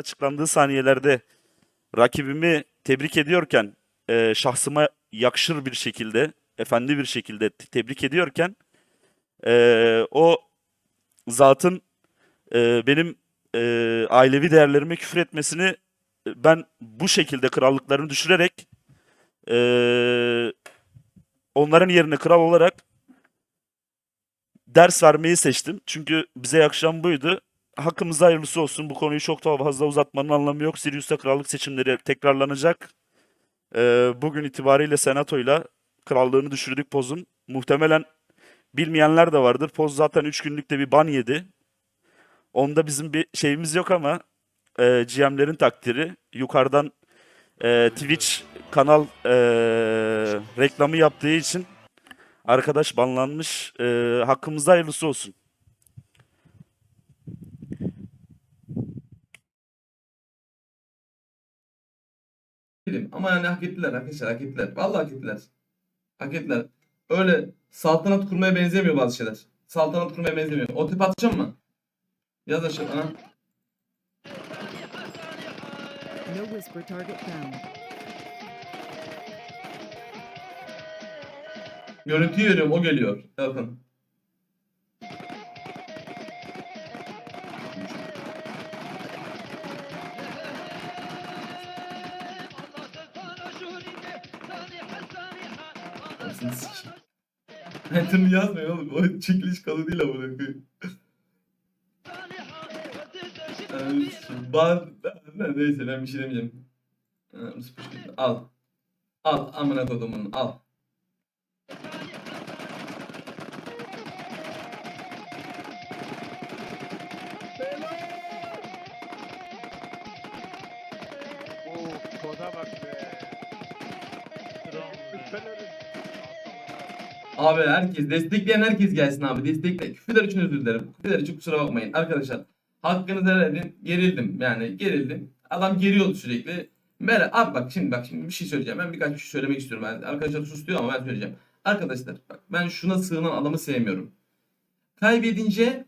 açıklandığı saniyelerde rakibimi tebrik ediyorken e, şahsıma yakışır bir şekilde, efendi bir şekilde te- tebrik ediyorken e, o zatın e, benim e, ailevi değerlerime küfür etmesini e, ben bu şekilde krallıklarını düşürerek e, onların yerine kral olarak ders vermeyi seçtim. Çünkü bize yakışan buydu. Hakkımızda hayırlısı olsun. Bu konuyu çok daha fazla uzatmanın anlamı yok. Sirius'ta krallık seçimleri tekrarlanacak. Ee, bugün itibariyle senatoyla krallığını düşürdük Poz'un. Muhtemelen bilmeyenler de vardır. Poz zaten 3 günlükte bir ban yedi. Onda bizim bir şeyimiz yok ama e, GM'lerin takdiri. Yukarıdan e, Twitch kanal e, reklamı yaptığı için arkadaş banlanmış. E, hakkımızda hayırlısı olsun. Bilmiyorum. Ama yani hak ettiler arkadaşlar hak ettiler. Vallahi hak ettiler. Hak ettiler. Öyle saltanat kurmaya benzemiyor bazı şeyler. Saltanat kurmaya benzemiyor. O tip atacağım mı? Yaz aşağı bana. No whisper target down. Görüntüyü veriyorum o geliyor. Bakın. Anasını sikeyim. Pattern'ı yazmıyor oğlum. O çekiliş kalı değil ama koyayım. Ban... Neyse ben bir şey demeyeceğim. Ha, Al. Al amına kodumun al. Of koda bak be. Abi herkes destekleyen herkes gelsin abi. Destekle. Küfürler için özür dilerim. Küfürler için kusura bakmayın. Arkadaşlar hakkınızı helal edin. Gerildim yani gerildim. Adam geriyordu sürekli. Mere abi bak şimdi bak şimdi bir şey söyleyeceğim. Ben birkaç bir şey söylemek istiyorum. Ben, arkadaşlar sus diyor ama ben söyleyeceğim. Arkadaşlar bak ben şuna sığınan adamı sevmiyorum. Kaybedince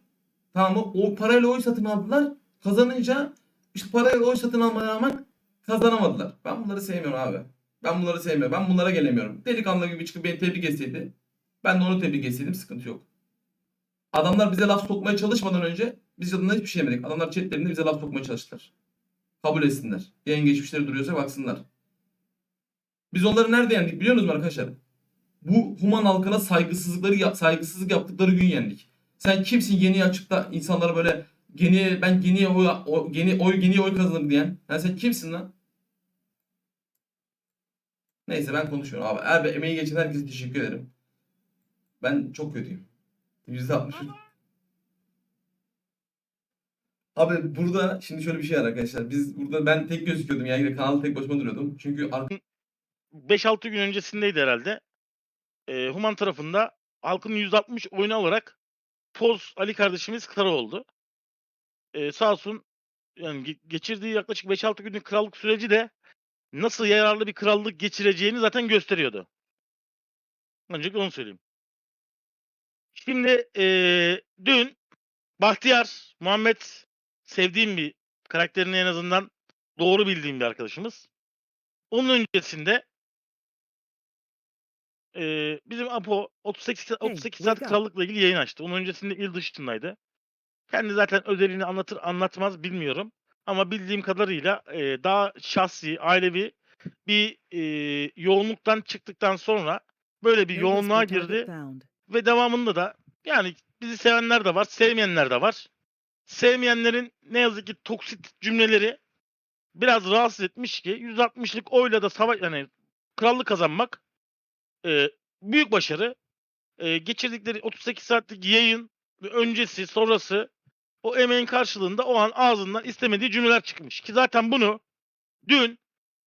tamam mı? O parayla oy satın aldılar. Kazanınca işte parayla oy satın almaya rağmen kazanamadılar. Ben bunları sevmiyorum abi. Ben bunları sevmiyorum. Ben bunlara gelemiyorum. Delikanlı gibi çıkıp beni tebrik etseydi ben de onu tebrik etseydim sıkıntı yok. Adamlar bize laf sokmaya çalışmadan önce biz adına hiçbir şey yemedik. Adamlar chatlerinde bize laf sokmaya çalıştılar. Kabul etsinler. Yayın geçmişleri duruyorsa baksınlar. Biz onları nerede yendik biliyor musunuz arkadaşlar? Bu human halkına saygısızlıkları yap- saygısızlık yaptıkları gün yendik. Sen kimsin yeni açıp da insanlara böyle geniye ben geniye oy, o, geni, oy geniye oy kazanırım diyen? Yani sen kimsin lan? Neyse ben konuşmuyorum abi. Abi emeği geçen herkese teşekkür ederim. Ben çok kötüyüm. %60. Abi burada şimdi şöyle bir şey var arkadaşlar. Biz burada ben tek gözüküyordum yani kanalda tek başıma duruyordum. Çünkü arka 5-6 gün öncesindeydi herhalde. Ee, Human tarafında halkın %60 oyunu alarak Poz Ali kardeşimiz kara oldu. Ee, sağ olsun yani ge- geçirdiği yaklaşık 5-6 günlük krallık süreci de nasıl yararlı bir krallık geçireceğini zaten gösteriyordu. Öncelikle onu söyleyeyim. Şimdi ee, dün Bahtiyar, Muhammed sevdiğim bir karakterini en azından doğru bildiğim bir arkadaşımız. Onun öncesinde eee, bizim Apo 38 sa- 38 saat wake up. krallıkla ilgili yayın açtı. Onun öncesinde il dışındaydı. Kendi zaten özelini anlatır anlatmaz bilmiyorum. Ama bildiğim kadarıyla eee, daha şahsi, ailevi bir eee, yoğunluktan çıktıktan sonra böyle bir yoğunluğa girdi. Ve devamında da yani bizi sevenler de var, sevmeyenler de var. Sevmeyenlerin ne yazık ki toksit cümleleri biraz rahatsız etmiş ki 160'lık oyla da savaş yani krallık kazanmak e, büyük başarı. E, geçirdikleri 38 saatlik yayın ve öncesi sonrası o emeğin karşılığında o an ağzından istemediği cümleler çıkmış. Ki zaten bunu dün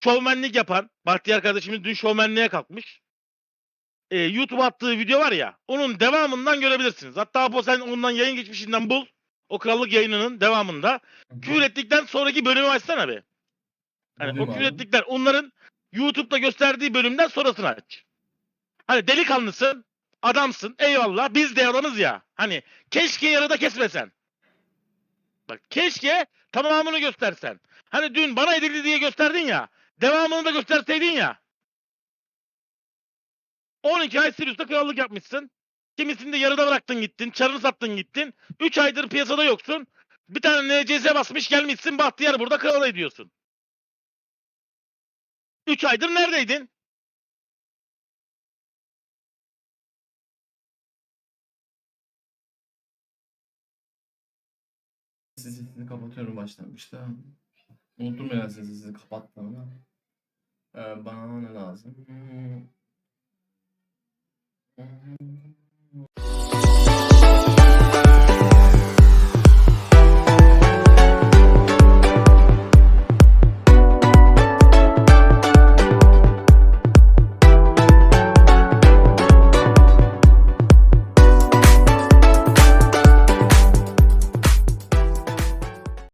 şovmenlik yapan Bahtiyar kardeşimiz dün şovmenliğe kalkmış. E, YouTube'a attığı video var ya onun devamından görebilirsiniz. Hatta bu sen ondan yayın geçmişinden bul. O krallık yayınının devamında küfür ettikten sonraki bölümü açsana be. Hani o küfür ettikler onların YouTube'da gösterdiği bölümden sonrasını aç. Hani delikanlısın, adamsın, eyvallah biz de adamız ya. Hani keşke yarıda kesmesen. Bak keşke tamamını göstersen. Hani dün bana edildi diye gösterdin ya. Devamını da gösterseydin ya. 12 ay Sirius'ta krallık yapmışsın. Kimisini de yarıda bıraktın gittin. Çarını sattın gittin. 3 aydır piyasada yoksun. Bir tane NCS basmış gelmişsin Bahtiyar burada kral ediyorsun. 3 aydır neredeydin? Sesini kapatıyorum başlangıçta. Unuttum ya sesini kapattığımı. Ee, bana ne lazım? Mm-hmm.